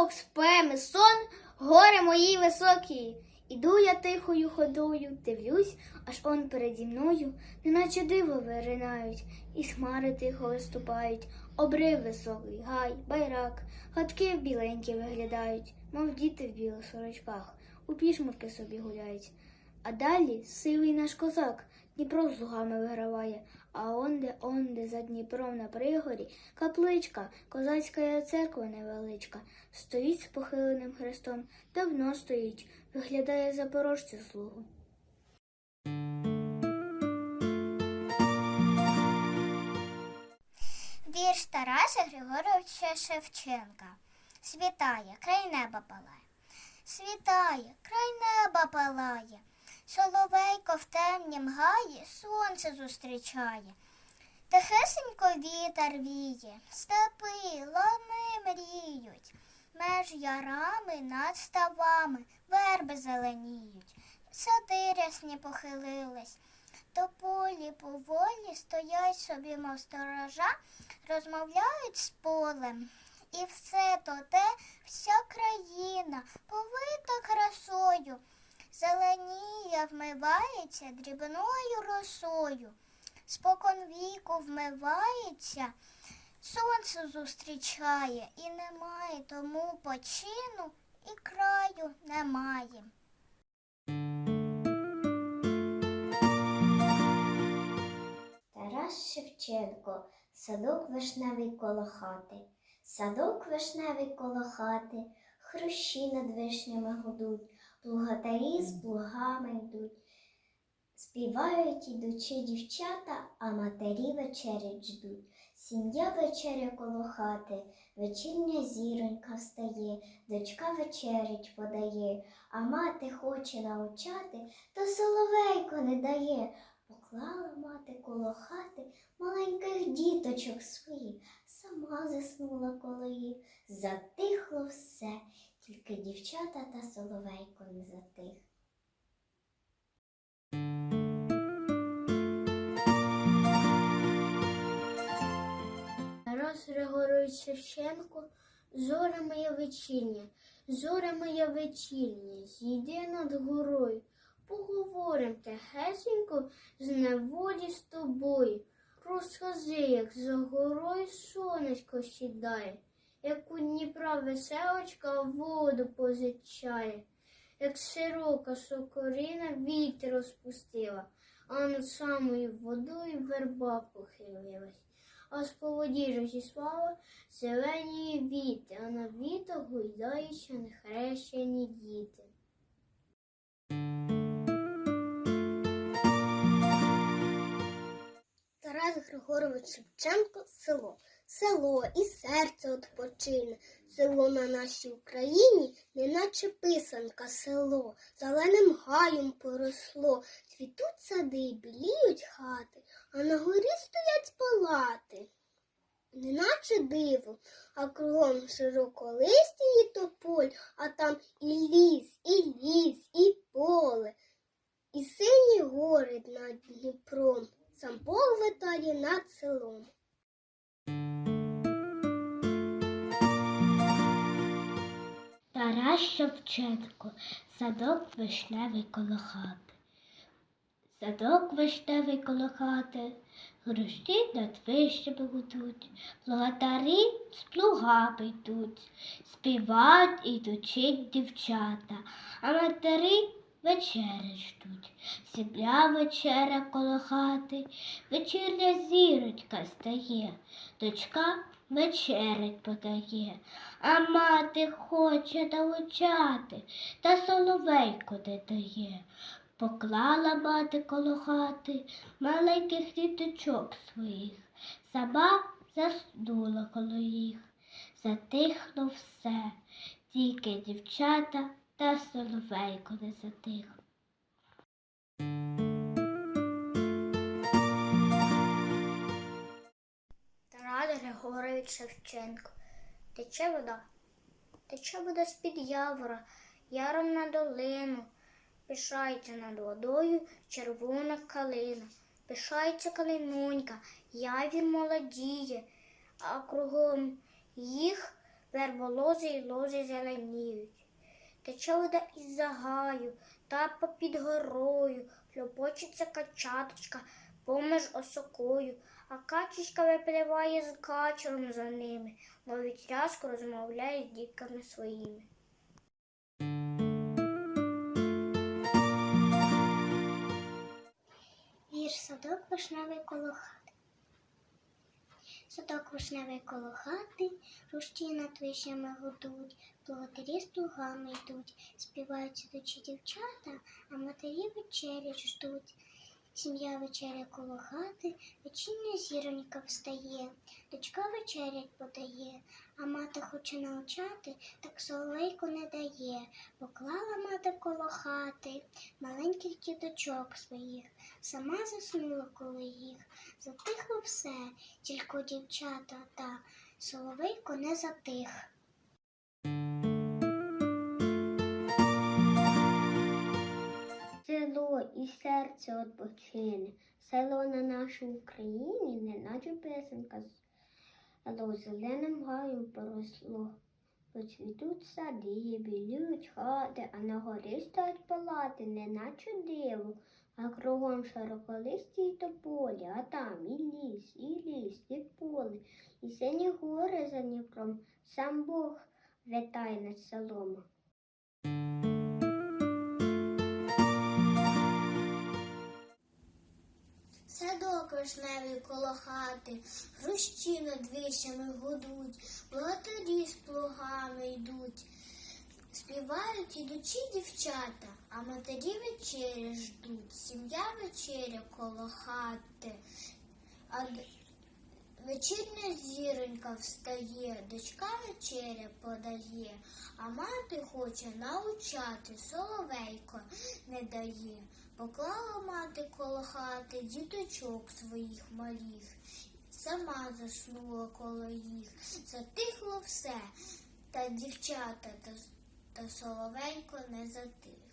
вовк спеми, сон, горе мої високі. Іду я тихою ходою, дивлюсь, аж он переді мною, неначе диво виринають, і хмари тихо виступають, обрив високий, гай, байрак, хатки біленькі виглядають, мов діти в білих сорочках, у пішмурки собі гуляють. А далі сивий наш козак Дніпро з лугами виграває, а онде, онде за Дніпром на пригорі капличка, козацька церква невеличка, стоїть з похиленим хрестом, давно стоїть, виглядає запорожцю слугу. Вірш Тараса Григоровича Шевченка. Світає, край неба палає. Світає, край неба палає. Соловейко в темнім гаї сонце зустрічає. Тихесенько вітер віє, степи, лани мріють. Меж ярами над ставами верби зеленіють. Сади рясні похилились. До полі поволі стоять собі, мов сторожа, розмовляють з полем. І все то те, вся країна вмивається дрібною росою, спокон віку вмивається, сонце зустрічає, і немає тому почину, і краю немає. Тарас Шевченко, садок вишневий коло хати, садок вишневий коло хати, хрущі над вишнями гудуть, плугатарі з плугами йдуть. Співають ідучи дівчата, а матері вечерять ждуть. Сім'я вечеря коло хати, вечірня зіронька встає, дочка вечерять подає, а мати хоче научати, то соловейко не дає. Поклала мати коло хати маленьких діточок своїх, сама заснула коло їх. Затихло все, тільки дівчата та соловейко не затих. Тарас Григорович Шевченко, зоря моя вечірня, зоря моя вечірня, зійди над горою, поговорим тихесенько з неволі з тобою. Розкажи, як за горою сонечко сідає, як у Дніпра веселочка воду позичає, як широка сокорина вітер розпустила, а над самою водою верба похилилась а з поводі зі слава зелені віти, а на вітах гойдаються нехрещені діти. Тарас Григорович Шевченко село. Село і серце odpoчине. Село на нашій Україні, неначе писанка село, зеленим гаєм поросло, цвітуть сади, біліють хати, а на горі стоять палати. Неначе диво, а кругом широколисті і тополь, а там і ліс, і ліс, і поле, і сині гори над Дніпром, сам Бог витає над селом. Тарас Шевченко, садок вишневий коло хати. Садок вишневий коло хати, грушті над вишнями гудуть, плугатарі з плугами йдуть, співають ідучи дівчата, а матері вечері ждуть. Сім'я вечеря коло хати, вечірня зірочка стає, дочка вечерять подає, а мати хоче научати, та соловейко не дає. Поклала мати коло хати маленьких діточок своїх, сама заснула коло їх. Затихло все, тільки дівчата та соловейко не затих. Тарас Григорович Шевченко. Тече вода, тече вода з-під явора, яром на долину. Пишається над водою червона калина. Пишається калинонька, явір молодіє, а кругом їх верболози й лози зеленіють. Тече вода із загаю, та попід горою, хлопочеться качаточка поміж осокою, а качечка випливає з качером за ними, мов тряску розмовляє з дітками своїми. Вірш садок вишневий коло хати. Садок вишневий коло хати, рущі над вишнями гудуть, плугатирі з плугами йдуть, співають сидячі дівчата, а матері вечері ждуть. Сім'я вечеря коло хати, вечірня зіронька встає, дочка вечерять подає, а мати хоче навчати, так соловейку не дає. Поклала мати коло хати маленьких діточок своїх, сама заснула коло їх, затихло все, тільки дівчата та соловейко не затих. Серце відпочине, село на нашій Україні, неначе писанка. Село зеленим гаєм поросло. Поцвітуть сади, білюють хати, а на горі стоять палати, неначе диво, а кругом широколисті й тополі, а там і ліс, і ліс, і поле, і сині гори за Дніпром, сам Бог вітає над селом. Коло хати, хрущі над вишнями гудуть, плотарі з плугами йдуть. Співають ідучі дівчата, а матері вечері ждуть. Сім'я вечеря коло хати, а вечірня зіронька встає, дочка вечеря подає, а мати хоче научати, соловейко не дає. Поклала мати коло хати діточок своїх малих, сама заснула коло їх, затихло все, та дівчата та, та соловенько не затих.